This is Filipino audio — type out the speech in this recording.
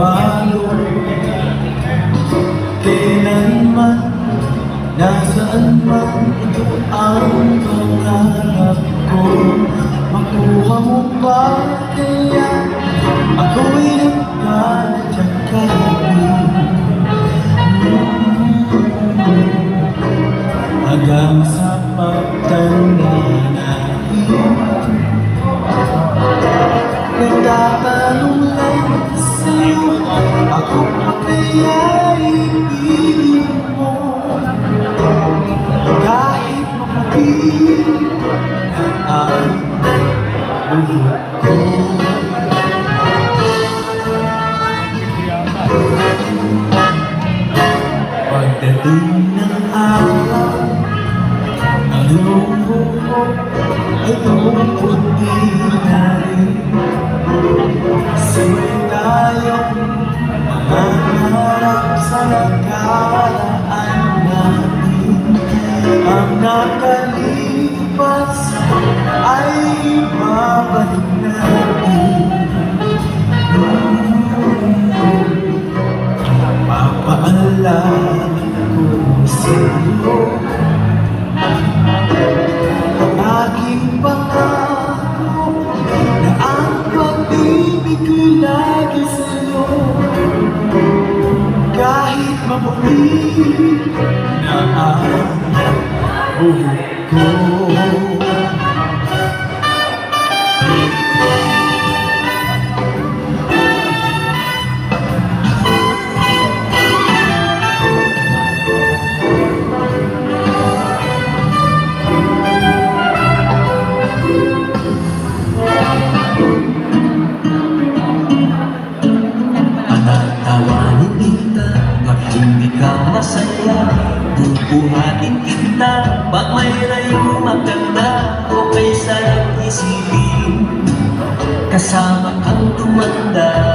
Balo Kailanman Nasaan man Ito ang pangarap ko. Makuha mo ba Kaya Ako'y nagkakadyak ka Hanggang sa pagtanggap Nagtatanong lang sa'yo Ako pa kaya ibigin mo Kahit maputi na ang buhok ko Pagdating ng araw Ang iyong buhok ay Ang nakalipas ay babalik natin Papaalala ko sa iyo Ang aking pangako Na ang pag-ibig na ang masaya. Bubuhatin kita Pag mayro'y maganda. Okay sa'yo isipin. Kasama kang tumanda